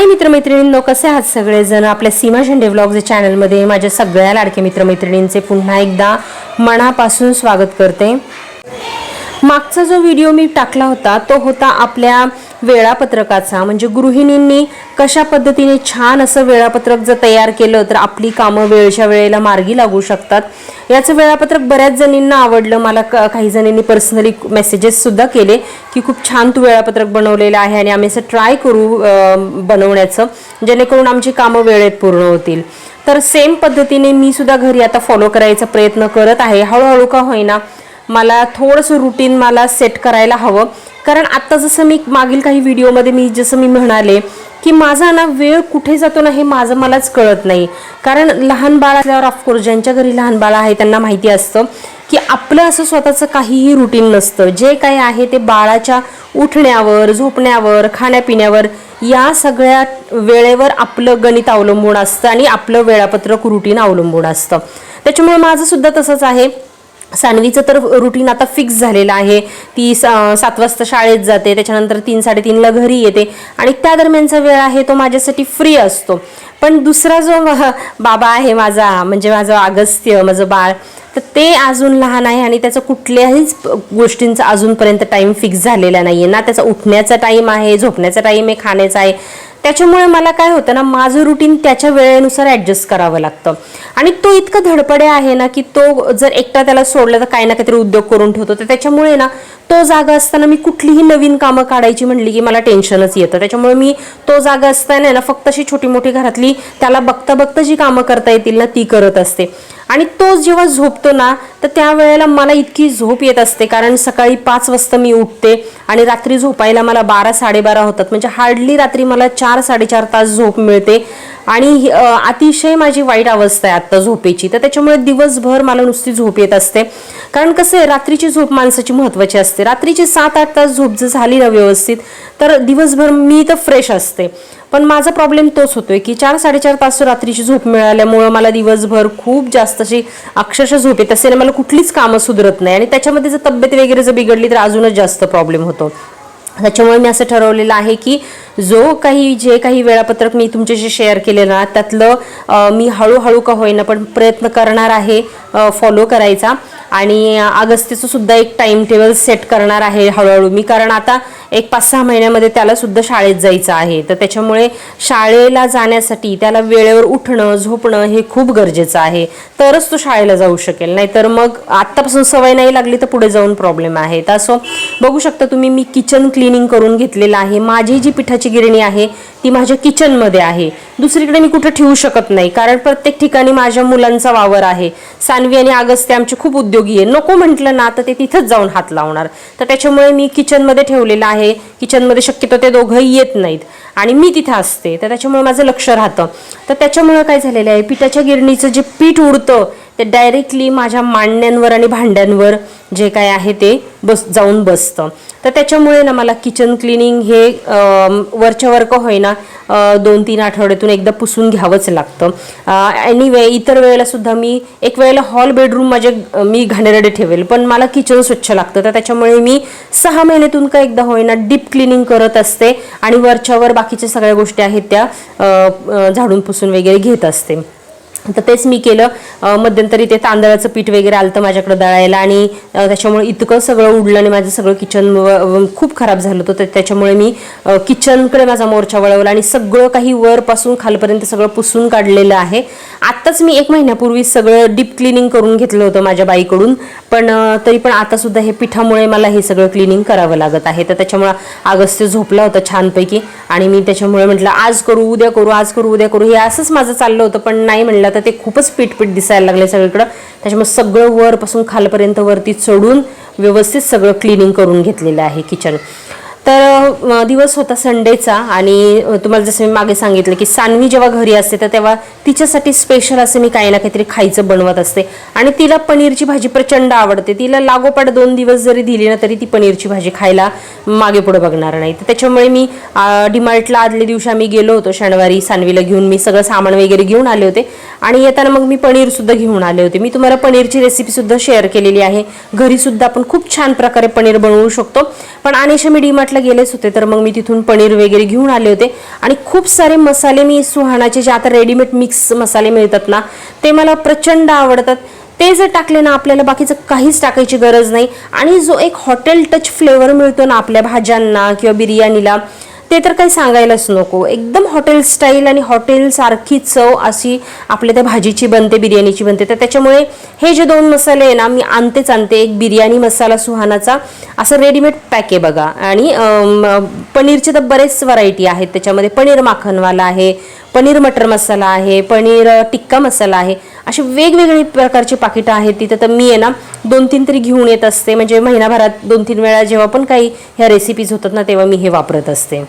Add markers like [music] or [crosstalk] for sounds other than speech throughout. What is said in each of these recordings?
हाय मित्रमैत्रिणींनो कसे आहात सगळेजण? आपल्या सीमा झेंडे व्लॉग चॅनलमध्ये माझ्या सगळ्या लाडक्या मित्रमैत्रिणींचे पुन्हा एकदा मनापासून स्वागत करते. मागचा जो व्हिडिओ मी टाकला होता तो होता आपल्या वेळापत्रकाचा म्हणजे गृहिणींनी कशा पद्धतीने छान असं वेळापत्रक जर तयार केलं तर आपली कामं वेळच्या वेळेला मार्गी लागू शकतात. याचं वेळापत्रक बऱ्याच जणींना आवडलं. मला क- काही जणींनी पर्सनली मेसेजेससुद्धा केले की खूप छान तू वेळापत्रक बनवलेलं आहे आणि आम्ही असं ट्राय करू बनवण्याचं जेणेकरून आमची कामं वेळेत पूर्ण होतील. तर सेम पद्धतीने मी सुद्धा घरी आता फॉलो करायचा प्रयत्न करत आहे. हळूहळू का होईना मला थोडंसं रुटीन मला सेट करायला हवं. कारण आत्ता जसं मी मागील काही व्हिडिओमध्ये मी जसं मी म्हणाले की माझा ना वेळ कुठे जातो ना हे माझं मलाच कळत नाही. कारण लहान बाळ असल्यावर ऑफकोर्स ज्यांच्या घरी लहान बाळ आहे त्यांना माहिती असतं की आपलं असं स्वतःचं काहीही रुटीन नसतं. जे काही आहे ते बाळाच्या उठण्यावर झोपण्यावर खाण्यापिण्यावर या सगळ्या वेळेवर आपलं गणित अवलंबून असतं आणि आपलं वेळापत्रक रुटीन अवलंबून असतं. त्याच्यामुळे माझं सुद्धा तसंच आहे. सानवीचं तर रुटीन आता फिक्स झालेलं आहे. ती सात वाजता शाळेत जाते त्याच्यानंतर तीन साडेतीनला घरी येते आणि त्या दरम्यानचा वेळ आहे तो माझ्यासाठी फ्री असतो. पण दुसरा जो [laughs] बाबा आहे माझा म्हणजे माझं अगस्त्य माझं बाळ तर ते अजून लहान आहे आणि त्याचं कुठल्याहीच गोष्टींचा अजूनपर्यंत टाईम फिक्स झालेला नाही आहे ना त्याचा उठण्याचा टाईम आहे झोपण्याचा टाईम आहे खाण्याचा आहे. त्याच्यामुळे मला काय होतं ना माझं रुटीन त्याच्या वेळेनुसार ॲडजस्ट करावं लागतं. आणि तो इतका धडपडे आहे ना की तो जर एकटा त्याला सोडलं तर काही ना काहीतरी उद्योग करून ठेवतो. तर त्याच्यामुळे ना तो जागा असताना मी कुठलीही नवीन कामं काढायची म्हणली की मला टेन्शनच येतं. त्याच्यामुळे मी तो जागा असताना ना फक्त अशी छोटी मोठी घरातली त्याला बघता बघता जी कामं करता येतील ना ती करत असते. आणि तोच जेव्हा झोपतो ना तर त्यावेळेला मला इतकी झोप येत असते. कारण सकाळी पाच वाजता मी उठते आणि रात्री झोपायला मला बारा साडेबारा होतात. म्हणजे हार्डली रात्री मला चार साडेचार तास झोप मिळते. आणि अतिशय माझी वाईट अवस्था आहे आत्ता झोपेची. तर त्याच्यामुळे दिवसभर मला नुसती झोप येत असते. कारण कसं आहे रात्रीची झोप माणसाची महत्त्वाची असते. रात्रीची सात आठ तास झोप जर झाली ना व्यवस्थित तर दिवसभर मी तर फ्रेश असते. पण माझा प्रॉब्लेम तोच होतोय की चार साडेचार तास रात्रीची झोप मिळाल्यामुळं मला दिवसभर खूप जास्त अशी अक्षरशः झोप येत. असते मला कुठलीच कामं सुधरत नाही. आणि त्याच्यामध्ये जर तब्येत वगैरे जर बिघडली तर अजूनच जास्त प्रॉब्लेम होतो. त्याच्यामुळे मी असं ठरवलेलं आहे की जो काही जे काही वेळापत्रक मी तुमच्याशी शेअर केले ना त्यातलं मी हळूहळू का होईना पण प्रयत्न करणार आहे फॉलो करायचा. आणि अगस्तीचं सुद्धा एक टाइम टेबल सेट करणार आहे हळूहळू. मी कारण आता एक पाच सहा महिन्यामध्ये त्याला सुद्धा शाळेत जायचं आहे. तर त्याच्यामुळे शाळेला जाण्यासाठी त्याला वेळेवर उठणं झोपणं हे खूप गरजेचं आहे. तरच तो शाळेला जाऊ शकेल. नाहीतर मग आत्तापासून सवय नाही लागली तर पुढे जाऊन प्रॉब्लेम आहे. तर असं बघू शकता तुम्ही मी किचन क्लिनिंग करून घेतलेलं आहे. माझी जी पिठाची गिरणी आहे ती माझ्या किचनमध्ये आहे. दुसरीकडे मी कुठं ठेवू शकत नाही. कारण प्रत्येक ठिकाणी माझ्या मुलांचा वावर आहे. सानवी आणि अगस्त्य आमचे खूप उद्योग आहे. नको म्हटलं ना तर ते तिथंच जाऊन हात लावणार. तर त्याच्यामुळे मी किचनमध्ये ठेवलेलं आहे. किचनमध्ये शक्यतो ते दोघंही येत नाहीत. आणि मी तिथं असते. तर त्याच्यामुळे माझं लक्ष राहतं. तर त्याच्यामुळे काय झालेलं आहे पिठाच्या गिरणीचं जे पीठ उडतं ते डायरेक्टली माझ्या मांडण्यांवर आणि भांड्यांवर जे काय आहे ते बस जाऊन बसतं. तर त्याच्यामुळे ना मला किचन क्लिनिंग हे वरच्या वर का होईना दोन तीन आठवड्यातून एकदा पुसून घ्यावंच लागतं. एनिवे इतर वेळेला सुद्धा मी एक वेळेला हॉल बेडरूम माझे मी घाणेरडे ठेवेल पण मला किचन स्वच्छ लागतं. तर त्याच्यामुळे मी सहा महिन्यातून का एकदा होईना डीप क्लिनिंग करत असते आणि वरच्यावर बाकीच्या सगळ्या गोष्टी आहेत त्या झाडून पुसून वगैरे घेत असते. तर तेच मी केलं. मध्यंतरी ते तांदळाचं पीठ वगैरे आलं तर माझ्याकडे दळायला आणि त्याच्यामुळे इतकं सगळं उडलं आणि माझं सगळं किचन खूप खराब झालं होतं. तर त्याच्यामुळे मी किचनकडे माझा मोर्चा वळवला आणि सगळं काही वरपासून खालपर्यंत सगळं पुसून काढलेलं आहे. आत्ताच मी एक महिन्यापूर्वी सगळं डीप क्लिनिंग करून घेतलं होतं माझ्या बाईकडून. पण तरी पण आतासुद्धा हे पिठामुळे मला हे सगळं क्लिनिंग करावं लागत आहे. तर त्याच्यामुळं अगस्त्य झोपला होता छानपैकी आणि मी त्याच्यामुळे म्हटलं आज करू उद्या करू आज करू उद्या करू. हे असंच माझं चाललं होतं पण नाही म्हणलं तर ते खूपच पीठपीठ दिसायला लागले सगळीकडं. त्याच्यामुळे सगळं वरपासून खालपर्यंत वरती चढून व्यवस्थित सगळं क्लिनिंग करून घेतलेलं आहे किचन तर दिवस होता संडेचा आणि तुम्हाला जसं मी मागे सांगितलं की सानवी जेव्हा घरी असते तर तेव्हा तिच्यासाठी स्पेशल असं मी काही ना काहीतरी खायचं बनवत असते. आणि तिला पनीरची भाजी प्रचंड आवडते. तिला लागोपाठ दोन दिवस जरी दिली ना तरी ती पनीरची भाजी खायला मागे पुढे बघणार नाही. तर त्याच्यामुळे मी डिमार्टला आदल्या दिवशी आम्ही गेलो होतो शनिवारी सानवीला घेऊन. मी सगळं सामान वगैरे घेऊन आले होते. आणि येताना मग मी पनीरसुद्धा घेऊन आले होते. मी तुम्हाला पनीरची रेसिपीसुद्धा शेअर केलेली आहे. घरीसुद्धा आपण खूप छान प्रकारे पनीर बनवू शकतो. पण अनेशा मी डिमार्ट डीमार्टला गेलेच होते तर मग मी तिथून पनीर वगैरे घेऊन आले होते. आणि खूप सारे मसाले मी सुहानाचे जे आता रेडीमेड मिक्स मसाले मिळतात ना ते मला प्रचंड आवडतात. ते जर टाकले ना आपल्याला बाकीचं काहीच टाकायची गरज नाही. आणि जो एक हॉटेल टच फ्लेवर मिळतो ना आपल्या भाज्यांना किंवा बिर्याणीला ते तर काही सांगायलाच नको. एकदम हॉटेल स्टाईल आणि हॉटेलसारखी चव अशी आपल्या त्या भाजीची बनते बिर्याणीची बनते. तर त्याच्यामुळे हे जे दोन मसाले आहे ना मी आणतेच आणते. एक बिर्याणी मसाला सुहानाचा असं रेडीमेड पॅक आहे बघा. आणि पनीरचे तर बरेच व्हरायटी आहेत. त्याच्यामध्ये पनीर माखनवाला आहे पनीर मटर मसाला आहे पनीर टिक्का मसाला आहे अशी वेगवेगळी प्रकारची पाकिटं आहेत तिथं. तर मी आहे ना दोन तीन तरी घेऊन येत असते. म्हणजे महिनाभरात दोन तीन वेळा जेव्हा पण काही ह्या रेसिपीज होतात ना तेव्हा मी हे वापरत असते.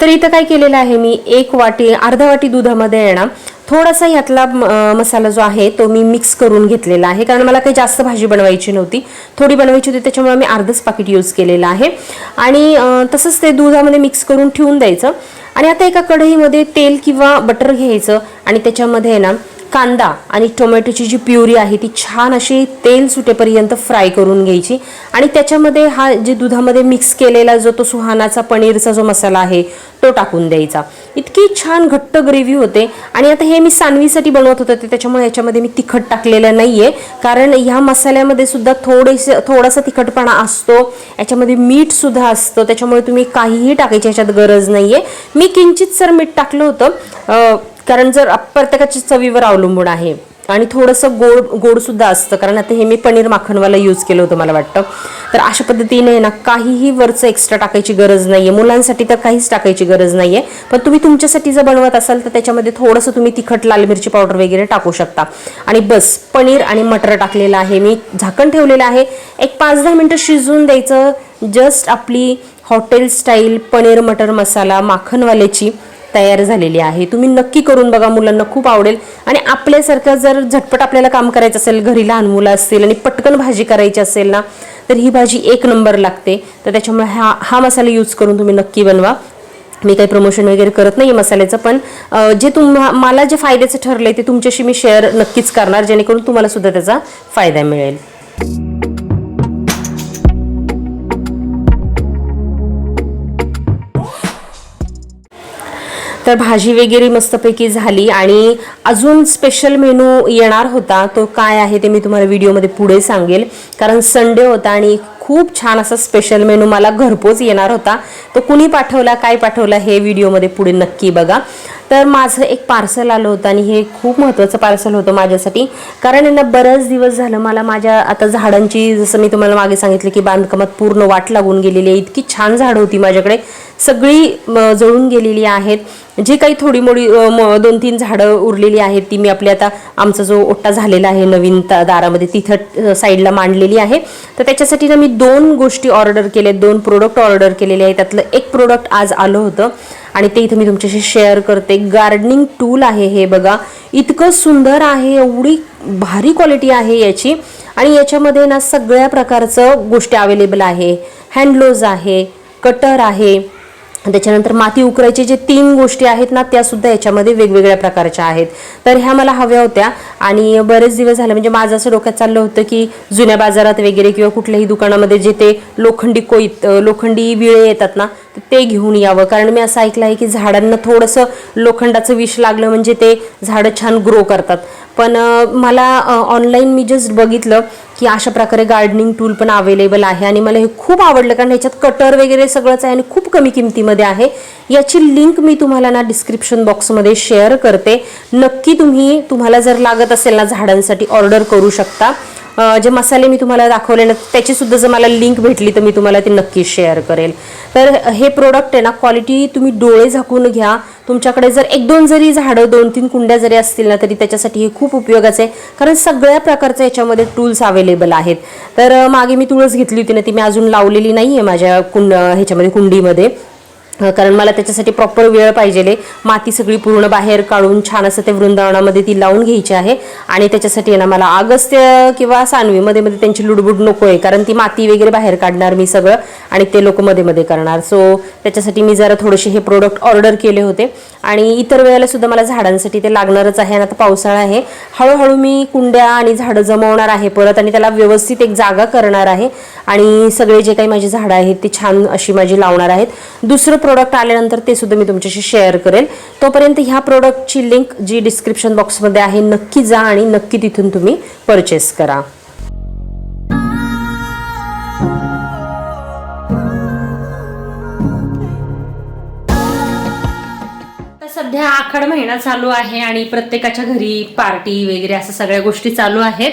तर इथं काय केलेलं आहे मी एक वाटी अर्धा वाटी दुधामध्ये आहे ना थोडासा ह्यातला म, मसाला जो आहे तो मी मिक्स करून घेतलेला आहे. कारण मला काही जास्त भाजी बनवायची नव्हती. थोडी बनवायची होती त्याच्यामुळे मी अर्धच पाकिट यूज केलेलं आहे. आणि तसंच ते दुधामध्ये मिक्स करून ठेवून द्यायचं. आणि आता एका कढईमध्ये तेल किंवा बटर घ्यायचं. आणि त्याच्यामध्ये आहे ना कांदा आणि टोमॅटोची जी प्युरी आहे ती छान अशी तेल सुटेपर्यंत फ्राय करून घ्यायची. आणि त्याच्यामध्ये हा जे दुधामध्ये मिक्स केलेला जो तो सुहानाचा पनीरचा जो मसाला आहे तो टाकून द्यायचा. इतकी छान घट्ट ग्रेव्ही होते. आणि आता हे मी सानवीसाठी बनवत होते त्याच्यामुळे याच्यामध्ये मी तिखट टाकलेलं नाही आहे कारण ह्या मसाल्यामध्ये सुद्धा थोडेसे थोडासा तिखटपणा असतो. याच्यामध्ये मीठसुद्धा असतं. त्याच्यामुळे तुम्ही काहीही टाकायची याच्यात गरज नाही आहे मी किंचित सर मीठ टाकलं होतं. कारण जर प्रत्येकाच्या चवीवर अवलंबून आहे आणि थोडंसं गोड गोडसुद्धा असतं. कारण आता हे मी पनीर माखणवाला यूज केलं होतं मला वाटतं. तर अशा पद्धतीने ना काहीही वरचं एक्स्ट्रा टाकायची गरज नाही आहे मुलांसाठी तर काहीच टाकायची गरज नाही आहे पण तुम्ही तुमच्यासाठी जर बनवत असाल तर त्याच्यामध्ये थोडंसं तुम्ही तिखट लाल मिरची पावडर वगैरे टाकू शकता. आणि बस पनीर आणि मटर टाकलेलं आहे. मी झाकण ठेवलेलं आहे. एक पाच दहा मिनटं शिजवून द्यायचं. जस्ट आपली हॉटेल स्टाईल पनीर मटर मसाला माखणवाल्याची तयार झालेली आहे. तुम्ही नक्की करून बघा मुलांना खूप आवडेल. आणि आपल्यासारखं जर झटपट आपल्याला काम करायचं असेल घरी लहान मुलं असतील आणि पटकन भाजी करायची असेल ना तर ही भाजी एक नंबर लागते. तर त्याच्यामुळे हा हा मसाला यूज करून तुम्ही नक्की बनवा. मी काही प्रमोशन वगैरे करत नाही मसाल्याचं पण जे तुम्हा मला जे फायद्याचं ठरलंय ते तुमच्याशी मी शेअर नक्कीच करणार जेणेकरून तुम्हाला सुद्धा त्याचा फायदा मिळेल. तर भाजी वगैरे मस्तपैकी झाली आणि अजून स्पेशल मेनू येणार होता. तो काय आहे ते मी तुम्हाला व्हिडिओमध्ये पुढे सांगेल. कारण संडे होता आणि खूप छान असा स्पेशल मेनू मला घरपोच येणार होता. तो कुणी पाठवला काय पाठवला हे व्हिडिओमध्ये पुढे नक्की बघा. तर माझं एक पार्सल आलं होतं आणि हे खूप महत्त्वाचं पार्सल होतं माझ्यासाठी. कारण यांना बरंच दिवस झालं मला माझ्या आता झाडांची जसं मी तुम्हाला मागे सांगितलं की बांधकामात पूर्ण वाट लागून गेलेली आहे इतकी छान झाडं होती माझ्याकडे. सगळी जळून गेलेली आहेत. जे काही थोडी मोडी म, दोन तीन झाडं उरलेली आहेत ती मी आपली आता आमचा जो ओट्टा झालेला आहे नवीन दारामध्ये तिथं साईडला मांडलेली आहे. तर त्याच्यासाठी ना मी दोन गोष्टी ऑर्डर केल्या दोन प्रोडक्ट ऑर्डर केलेले आहेत. त्यातलं एक प्रोडक्ट आज आलं होतं. आणि ते इथं मी तुमच्याशी शेअर करते. गार्डनिंग टूल आहे हे बघा. इतकं सुंदर आहे एवढी भारी क्वालिटी आहे याची. आणि याच्यामध्ये ना सगळ्या प्रकारचं गोष्टी अवेलेबल आहे. हँडलोज आहे कटर आहे. त्याच्यानंतर माती उकरायचे जे तीन गोष्टी आहेत ना त्या सुद्धा याच्यामध्ये वेगवेगळ्या प्रकारच्या आहेत. तर ह्या मला हव्या होत्या आणि बरेच दिवस झाले म्हणजे माझं असं डोक्यात चाललं होतं की जुन्या बाजारात वगैरे किंवा कुठल्याही दुकानामध्ये जे ते लोखंडी कोयत लोखंडी विळे येतात ना ते घेऊन यावं. कारण मी असं ऐकलं आहे की झाडांना थोडंसं लोखंडाचं विष लागलं म्हणजे ते झाडं छान ग्रो करतात. पण मला ऑनलाईन मी जस्ट बघितलं की अशा प्रकारे गार्डनिंग टूल पण अवेलेबल आहे. आणि मला हे खूप आवडलं कारण ह्याच्यात कटर वगैरे सगळंच आहे आणि खूप कमी किमतीमध्ये आहे. याची लिंक मी तुम्हाला ना डिस्क्रिप्शन बॉक्समध्ये शेअर करते. नक्की तुम्ही तुम्हाला जर लागत असेल ना झाडांसाठी ऑर्डर करू शकता. जे मसाले मी तुम्हाला दाखवले ना त्याची सुद्धा जर मला लिंक भेटली तर मी तुम्हाला ती नक्की शेअर करेल. तर हे प्रोडक्ट आहे ना क्वालिटी तुम्ही डोळे झाकून घ्या. तुमच्याकडे जर एक दोन जरी झाडं दोन तीन कुंड्या जरी असतील ना तरी त्याच्यासाठी हे खूप उपयोगाचं आहे. कारण सगळ्या प्रकारचे याच्यामध्ये टूल्स अवेलेबल आहेत. तर मागे मी तुळस घेतली होती ना ती मी अजून लावलेली नाही आहे माझ्या कुंड ह्याच्यामध्ये कुंडीमध्ये. कारण मला त्याच्यासाठी प्रॉपर वेळ पाहिजेले. माती सगळी पूर्ण बाहेर काढून छान असं ते वृंदावनामध्ये ती लावून घ्यायची आहे. आणि त्याच्यासाठी आहे ना मला अगस्त्य किंवा सानवीमध्ये मध्ये त्यांची लुडबुड नको आहे कारण ती माती वगैरे बाहेर काढणार मी सगळं आणि ते लोक मध्ये मध्ये करणार. सो त्याच्यासाठी मी जरा थोडेसे हे प्रोडक्ट ऑर्डर केले होते. आणि इतर वेळेला सुद्धा मला झाडांसाठी ते लागणारच आहे आणि आता पावसाळा आहे. हळूहळू मी कुंड्या आणि झाडं जमवणार आहे परत आणि त्याला व्यवस्थित एक जागा करणार आहे. आणि सगळे जे काही माझी झाडं आहेत ते छान अशी माझी लावणार आहेत. दुसरं प्रोडक्ट आल्यानंतर ते सुद्धा मी तुमच्याशी शेअर करेल. तोपर्यंत ह्या प्रोडक्टची लिंक जी डिस्क्रिप्शन बॉक्समध्ये आहे नक्की जा आणि नक्की तिथून तुम्ही परचेस करा. सध्या आखड महिना चालू आहे आणि प्रत्येकाच्या घरी पार्टी वगैरे असं सगळ्या गोष्टी चालू आहेत.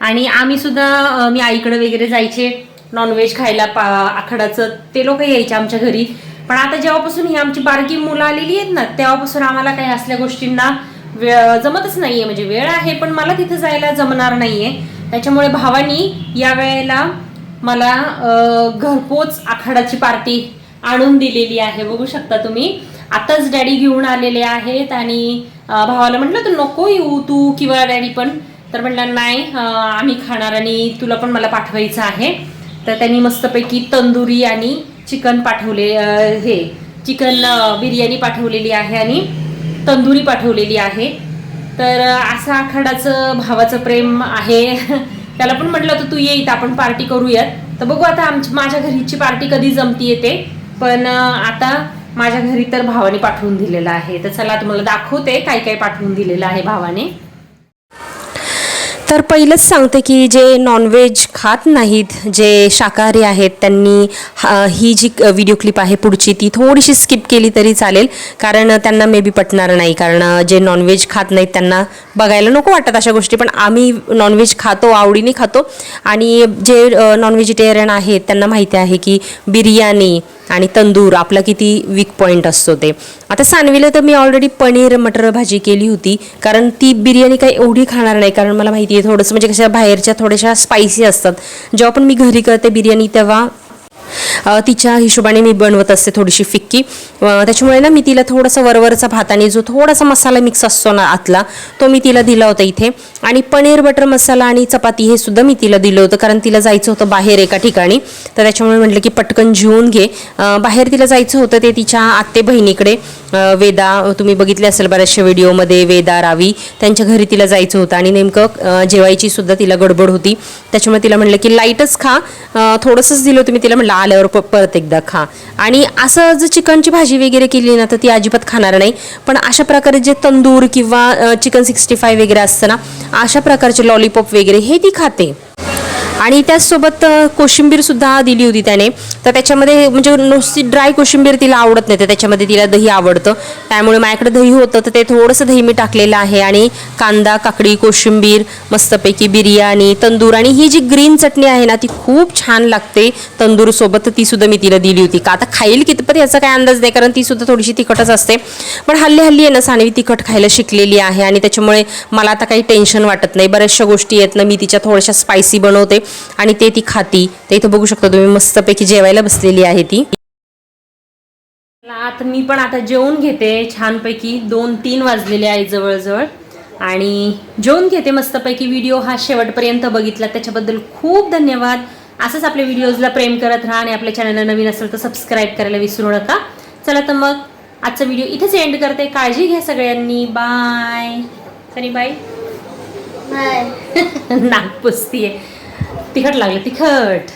आणि आम्ही सुद्धा मी आईकडे वगैरे जायचे. नॉनव्हेज खायला पा आखडाचं ते लोक यायचे आमच्या घरी. पण आता जेव्हापासून ही आमची बारकी मुलं आलेली आहेत ना तेव्हापासून आम्हाला काही असल्या गोष्टींना वेळ जमतच नाहीये. म्हणजे वेळ आहे पण मला तिथं जायला जमणार नाहीये. त्याच्यामुळे भावानी या वेळेला मला घरपोच आखाडाची पार्टी आणून दिलेली आहे. बघू शकता तुम्ही. आताच डॅडी घेऊन आलेले आहेत आणि भावाला म्हटलं तू नको येऊ तू किंवा डॅडी पण. तर म्हटलं नाही आम्ही खाणार आणि तुला पण मला पाठवायचं आहे. तर त्यांनी मस्तपैकी तंदुरी आणि चिकन पाठवले हे चिकन बिर्याणी पाठवलेली आहे आणि तंदुरी पाठवलेली आहे. तर असं आखाडाचं भावाचं प्रेम आहे. [laughs] त्याला पण म्हटलं होतं तू ये इथं आपण पार्टी करूयात. तर बघू आता आमची माझ्या घरीची पार्टी कधी जमती येते पण आता माझ्या घरी तर भावाने पाठवून दिलेलं आहे. तर चला तुम्हाला दाखवते काय काय पाठवून दिलेलं आहे भावाने. तर पहिलंच सांगते की जे नॉनव्हेज खात नाहीत जे शाकाहारी आहेत त्यांनी हा- ही जी व्हिडिओ क्लिप आहे पुढची ती थोडीशी स्किप केली तरी चालेल. कारण त्यांना मे बी पटणार नाही. कारण जे नॉनव्हेज खात नाहीत त्यांना बघायला नको वाटत अशा गोष्टी. पण आम्ही नॉनव्हेज खातो आवडीने खातो. आणि जे नॉन व्हेजिटेरियन आहेत त्यांना माहिती आहे की बिर्याणी आणि तंदूर आपला किती वीक पॉईंट असतो ते. आता सांगविलं तर मी ऑलरेडी पनीर मटर भाजी केली होती. कारण ती बिर्याणी काही एवढी खाणार नाही. कारण मला माहिती आहे थोडंसं म्हणजे कशा बाहेरच्या थोड्याशा स्पायसी असतात. जेव्हा पण मी घरी करते बिर्याणी तेव्हा तिच्या हिशोबाने मी बनवत असते थोडीशी फिक्की. त्याच्यामुळे ना मी तिला थोडासा वरवरचा भात आणि जो थोडासा मसाला मिक्स असतो ना आतला तो मी तिला दिला होता इथे. आणि पनीर बटर मसाला आणि चपाती हे सुद्धा मी तिला दिलं होतं कारण तिला जायचं होतं बाहेर एका ठिकाणी. तर त्याच्यामुळे म्हटलं की पटकन जेवून घे. बाहेर तिला जायचं होतं ते तिच्या आत्ते बहिणीकडे. वेदा तुम्ही बघितले असेल बऱ्याचशा व्हिडिओमध्ये वेदा रावी त्यांच्या घरी तिला जायचं होतं आणि नेमकं जेवायची सुद्धा तिला गडबड होती. त्याच्यामुळे तिला म्हटलं की लाईटच खा. थोडंसंच दिलं होतं मी तिला म्हटलं आल्यावर प- परत एकदा खा. आणि असं जर चिकनची भाजी वगैरे केली ना तर ती अजिबात खाणार नाही. पण अशा प्रकारे जे तंदूर किंवा चिकन सिक्स्टी फाय वगैरे असतं ना अशा प्रकारचे लॉलीपॉप वगैरे हे ती खाते. आणि त्याचसोबत कोशिंबीरसुद्धा दिली होती त्याने. तर त्याच्यामध्ये म्हणजे नुसती ड्राय कोशिंबीर तिला आवडत नाही तर त्याच्यामध्ये तिला दही आवडतं. त्यामुळे माझ्याकडे दही होतं. तर ते थोडंसं दही मी टाकलेलं आहे. आणि कांदा काकडी कोशिंबीर मस्तपैकी बिर्याणी तंदूर आणि ही जी ग्रीन चटणी आहे ना ती खूप छान लागते तंदूरसोबत तीसुद्धा तर मी तिला दिली होती. का आता खाईल कितपत याचा काय अंदाज नाही कारण तीसुद्धा थोडीशी तिखटच असते. पण हल्ली हल्ली आहे ना सानवी तिखट खायला शिकलेली आहे. आणि त्याच्यामुळे मला आता काही टेन्शन वाटत नाही. बऱ्याचशा गोष्टी आहेत ना मी तिच्या थोड्याशा स्पायसी बनवते. आणि ते ती खाती. तर इथं बघू शकता तुम्ही मस्तपैकी जेवायला बसलेली आहे ती. आता मी पण आता जेवून घेते छानपैकी. दोन तीन वाजलेले आहे जवळजवळ. आणि जेवून घेते मस्तपैकी. व्हिडिओ हा शेवटपर्यंत बघितला. त्याच्याबद्दल खूप धन्यवाद. असंच आपल्या व्हिडिओजला प्रेम करत राहा आणि आपल्या चॅनलला नवीन असेल तर सबस्क्राईब करायला विसरू नका. चला तर मग आजचा व्हिडिओ इथेच एंड करते. काळजी घ्या सगळ्यांनी. बाय तरी बाय नाक पुसतीये. तिखट लागलं तिखट.